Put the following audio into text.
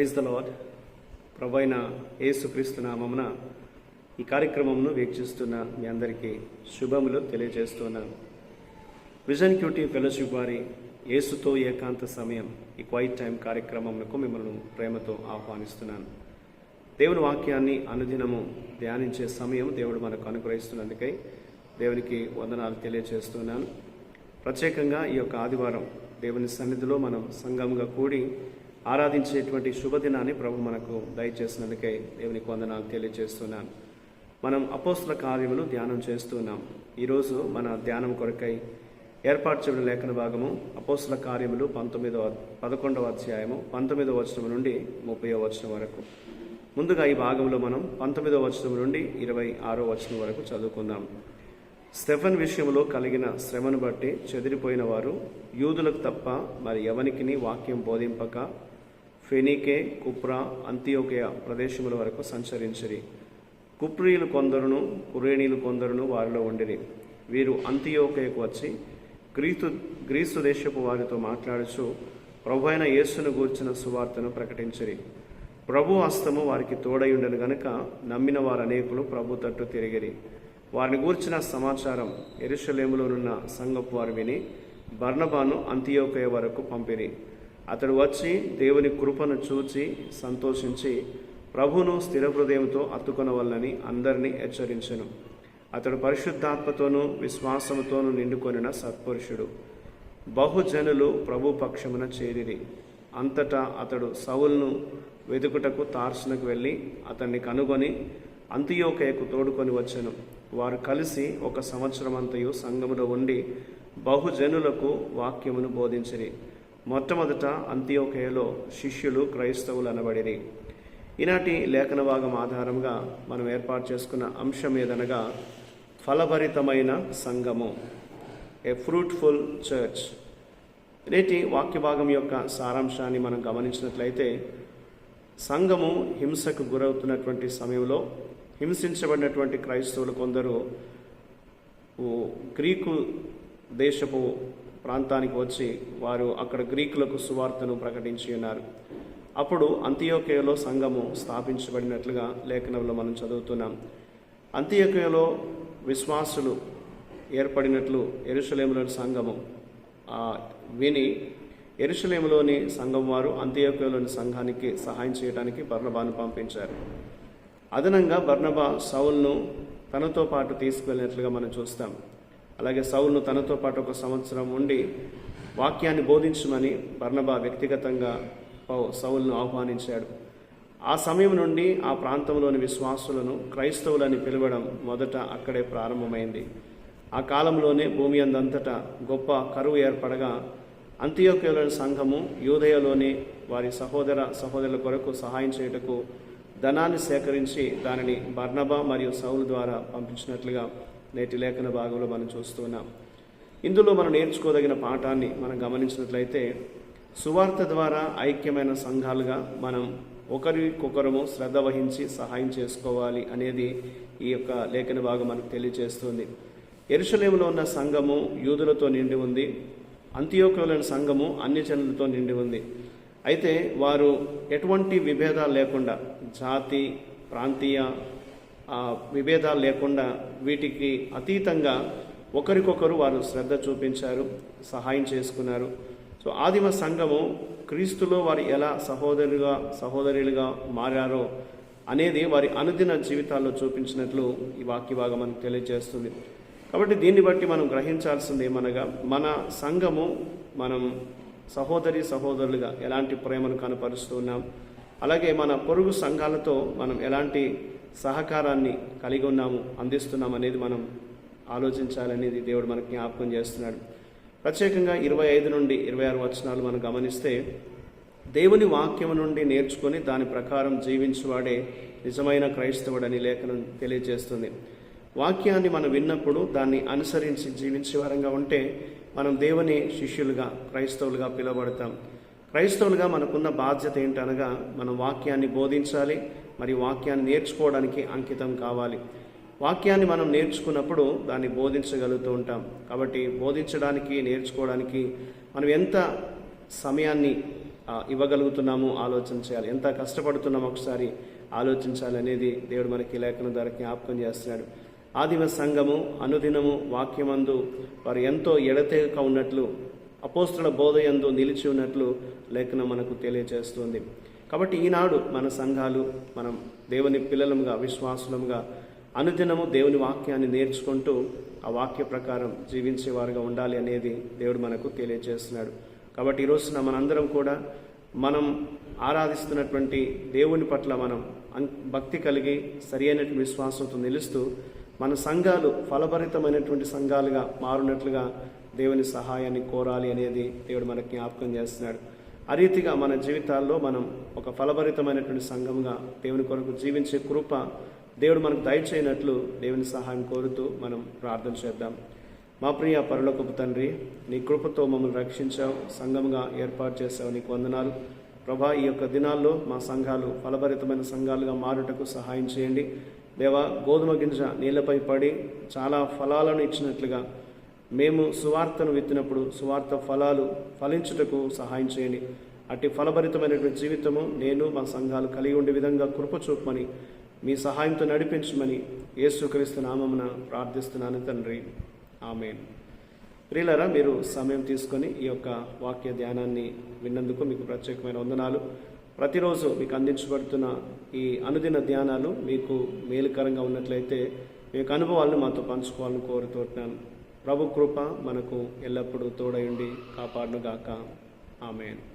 Praise the lord ప్రభైన యేసుక్రీస్తు నామమున ఈ కార్యక్రమంను వీక్షిస్తున్న మీ అందరికీ శుభములు తెలియజేస్తున్నాను. విజన్ క్యూటీ ఫెలోషిప్ వారి యేసుతో ఏకాంత సమయం ఈ క్వైట్ టైం కార్యక్రమంకు మిమ్మల్ని ప్రేమతో ఆహ్వానిస్తున్నాను. దేవుని వాక్యాన్ని అనుదినము ధ్యానించే సమయం దేవుడు మనకు అనుగ్రహిస్తున్నందుకై దేవునికి వందనాలు తెలియజేస్తున్నాను. ప్రత్యేకంగా ఈ యొక్క ఆదివారం దేవుని సన్నిధిలో మనం సంఘంగా కూడి ఆరాధించేటువంటి శుభదినాన్ని ప్రభు మనకు దయచేసినందుకే దేవునికి వందనాలు తెలియజేస్తున్నాను. మనం అపోస్తుల కార్యములు ధ్యానం చేస్తున్నాం. ఈరోజు మన ధ్యానం కొరకై ఏర్పాటు చేయడం లేఖన భాగము అపోస్తుల కార్యములు పంతొమ్మిదవ పదకొండవ అధ్యాయము పంతొమ్మిదవ వచనం నుండి ముప్పై వచనం వరకు. ముందుగా ఈ భాగంలో మనం పంతొమ్మిదవ వచనం నుండి ఇరవై ఆరో వచనం వరకు చదువుకుందాం. స్టెఫన్ విషయంలో కలిగిన శ్రమను బట్టి చెదిరిపోయిన వారు యూదులకు తప్ప మరి ఎవనికిని వాక్యం బోధింపక ఫెనీకే కుప్రా అంత్యోకయ ప్రదేశముల వరకు సంచరించిరి. కుప్రీయులు కొందరును కురేణీలు కొందరును వారిలో ఉండిరి. వీరు అంత్యోకయకు వచ్చి గ్రీసు గ్రీసు దేశపు వారితో మాట్లాడుచు ప్రభు అయిన యేసును గూర్చిన సువార్తను ప్రకటించిరి. ప్రభు హస్తము వారికి తోడయుండను గనుక నమ్మిన వారు అనేకులు ప్రభు తట్టు తిరిగిరి. వారిని గూర్చిన సమాచారం ఎరుషలేములోనున్న సంగపు వారు విని బర్ణబాను అంత్యోకయ వరకు పంపిరి. అతడు వచ్చి దేవుని కృపను చూచి సంతోషించి ప్రభును స్థిర హృదయంతో అత్తుకొనవల్లని అందరినీ హెచ్చరించెను. అతడు పరిశుద్ధాత్మతోనూ విశ్వాసముతోనూ నిండుకొనిన సత్పురుషుడు. బహుజనులు ప్రభు పక్షమున చేరిరి. అంతటా అతడు సౌల్ను వెతుకుటకు తార్సునకు వెళ్ళి అతన్ని కనుగొని అంత్యోకయకు తోడుకొని వచ్చెను. వారు కలిసి ఒక సంవత్సరం అంతయు సంఘములో ఉండి బహుజనులకు వాక్యమును బోధించిరి. మొట్టమొదట అంత్యోకయలో శిష్యులు క్రైస్తవులు అనబడిరి. ఈనాటి లేఖన భాగం ఆధారంగా మనం ఏర్పాటు చేసుకున్న అంశం ఏదనగా ఫలభరితమైన సంఘము ఏ ఫ్రూట్ఫుల్ చర్చ్ నేటి వాక్య భాగం యొక్క సారాంశాన్ని మనం గమనించినట్లయితే సంఘము హింసకు గురవుతున్నటువంటి సమయంలో హింసించబడినటువంటి క్రైస్తవులు కొందరు ఓ గ్రీకు దేశపు ప్రాంతానికి వచ్చి వారు అక్కడ గ్రీకులకు సువార్తను ప్రకటించి ఉన్నారు. అప్పుడు అంత్యోకయలో సంఘము స్థాపించబడినట్లుగా లేఖనంలో మనం చదువుతున్నాం. అంత్యోకయలో విశ్వాసులు ఏర్పడినట్లు ఎరుసలేములోని సంఘము విని ఎరుసలేములోని సంఘం వారు అంత్యోకయలోని సంఘానికి సహాయం చేయడానికి బర్ణబాను పంపించారు. అదనంగా బర్ణబా సౌల్ను తనతో పాటు తీసుకువెళ్ళినట్లుగా మనం చూస్తాం. అలాగే సౌల్ను తనతో పాటు ఒక సంవత్సరం ఉండి వాక్యాన్ని బోధించమని బర్ణబా వ్యక్తిగతంగా పౌ- సౌల్ను ఆహ్వానించాడు. ఆ సమయం నుండి ఆ ప్రాంతంలోని విశ్వాసులను క్రైస్తవులని పిలవడం మొదట అక్కడే ప్రారంభమైంది. ఆ కాలంలోనే భూమి అందంతటా గొప్ప కరువు ఏర్పడగా అంత్యోక్యలోని సంఘము యూదయలోని వారి సహోదర సహోదరుల కొరకు సహాయం చేయుటకు ధనాన్ని సేకరించి దానిని బర్ణబా మరియు సౌలు ద్వారా పంపించినట్లుగా నేటి లేఖన భాగంలో మనం చూస్తున్నాం ఇందులో మనం నేర్చుకోదగిన పాఠాన్ని మనం గమనించినట్లయితే సువార్త ద్వారా ఐక్యమైన సంఘాలుగా మనం ఒకరికొకరము శ్రద్ధ వహించి సహాయం చేసుకోవాలి అనేది ఈ యొక్క లేఖన భాగం మనకు తెలియజేస్తుంది. ఎరుషలేములో ఉన్న సంఘము యూదులతో నిండి ఉంది. అంత్యోకలోని సంఘము అన్యజనులతో నిండి ఉంది. అయితే వారు ఎటువంటి విభేదాలు లేకుండా జాతి ప్రాంతీయ విభేదాలు లేకుండా వీటికి అతీతంగా ఒకరికొకరు వారు శ్రద్ధ చూపించారు సహాయం చేసుకున్నారు. సో ఆదిమ సంఘము క్రీస్తులో వారు ఎలా సహోదరుగా సహోదరులుగా మారారో అనేది వారి అనుదిన జీవితాల్లో చూపించినట్లు ఈ వాక్య భాగం మనకు తెలియజేస్తుంది. కాబట్టి దీన్ని బట్టి మనం గ్రహించాల్సింది ఏమనగా మన సంఘము మనం సహోదరి సహోదరులుగా ఎలాంటి ప్రేమను కనపరుస్తున్నాం అలాగే మన పొరుగు సంఘాలతో మనం ఎలాంటి సహకారాన్ని కలిగి ఉన్నాము అందిస్తున్నాం అనేది మనం ఆలోచించాలనేది దేవుడు మనకు జ్ఞాపకం చేస్తున్నాడు. ప్రత్యేకంగా ఇరవై ఐదు నుండి ఇరవై ఆరు వచనాలు మనం గమనిస్తే దేవుని వాక్యం నుండి నేర్చుకొని దాని ప్రకారం జీవించువాడే నిజమైన క్రైస్తవుడని లేఖనం తెలియజేస్తుంది. వాక్యాన్ని మనం విన్నప్పుడు దాన్ని అనుసరించి జీవించే వారంగా ఉంటే మనం దేవుని శిష్యులుగా క్రైస్తవులుగా పిలువబడతాం. క్రైస్తవులుగా మనకున్న బాధ్యత ఏంటనగా మనం వాక్యాన్ని బోధించాలి మరియు వాక్యాన్ని నేర్చుకోవడానికి అంకితం కావాలి. వాక్యాన్ని మనం నేర్చుకున్నప్పుడు దాన్ని బోధించగలుగుతూ ఉంటాం. కాబట్టి బోధించడానికి నేర్చుకోవడానికి మనం ఎంత సమయాన్ని ఇవ్వగలుగుతున్నామో ఇవ్వగలుగుతున్నాము ఆలోచన చేయాలి. ఎంత కష్టపడుతున్నామో ఒకసారి ఆలోచించాలి అనేది దేవుడు మనకి లేఖనం ద్వారా జ్ఞాపకం చేస్తున్నాడు. ఆదిమ సంఘము అనుదినము వాక్యమందు వారు ఎంతో ఎడతెగక ఉన్నట్లు అపోస్తుల బోధ నిలిచి ఉన్నట్లు లేఖనం మనకు తెలియజేస్తుంది కాబట్టి ఈనాడు మన సంఘాలు మనం దేవుని పిల్లలముగా విశ్వాసులముగా అనుదినము దేవుని వాక్యాన్ని నేర్చుకుంటూ ఆ వాక్య ప్రకారం జీవించేవారుగా ఉండాలి అనేది దేవుడు మనకు తెలియజేస్తున్నాడు కాబట్టి ఈ రోజున మనందరం కూడా మనం ఆరాధిస్తున్నటువంటి దేవుని పట్ల మనం భక్తి కలిగి సరి అయినటువంటి విశ్వాసంతో నిలుస్తూ మన సంఘాలు ఫలభరితమైనటువంటి సంఘాలుగా మారినట్లుగా దేవుని సహాయాన్ని కోరాలి అనేది దేవుడు మనకు జ్ఞాపకం చేస్తున్నాడు. ఆ రీతిగా మన జీవితాల్లో మనం ఒక ఫలభరితమైనటువంటి సంఘంగా దేవుని కొరకు జీవించే కృప దేవుడు మనకు దయచేయనట్లు దేవుని సహాయం కోరుతూ మనం ప్రార్థన చేద్దాం. మా ప్రియ పరలోకపు తండ్రి నీ కృపతో మమ్మల్ని రక్షించావు సంఘంగా ఏర్పాటు చేసావు నీకు వందనాలు. ప్రభా ఈ యొక్క దినాల్లో మా సంఘాలు ఫలభరితమైన సంఘాలుగా మారుటకు సహాయం చేయండి. దేవా గోధుమ గింజ నీళ్ళపై పడి చాలా ఫలాలను ఇచ్చినట్లుగా మేము సువార్తను విత్తినప్పుడు సువార్త ఫలాలు ఫలించుటకు సహాయం చేయండి. అట్టి ఫలభరితమైనటువంటి జీవితము నేను మా సంఘాలు కలిగి ఉండే విధంగా కృప చూపమని మీ సహాయంతో నడిపించమని యేసుక్రీస్తు నామమున ప్రార్థిస్తున్నాను తండ్రి. ఆమెన్. ప్రియులరా మీరు సమయం తీసుకొని ఈ యొక్క వాక్య ధ్యానాన్ని విన్నందుకు మీకు ప్రత్యేకమైన వందనాలు. ప్రతిరోజు మీకు అందించబడుతున్న ఈ అనుదిన ధ్యానాలు మీకు మేలుకరంగా ఉన్నట్లయితే మీ యొక్క అనుభవాలను మాతో పంచుకోవాలని కోరుతున్నాను. ప్రభు కృప మనకు ఎల్లప్పుడూ తోడయుండి కాపాడునుగాక. ఆమెను.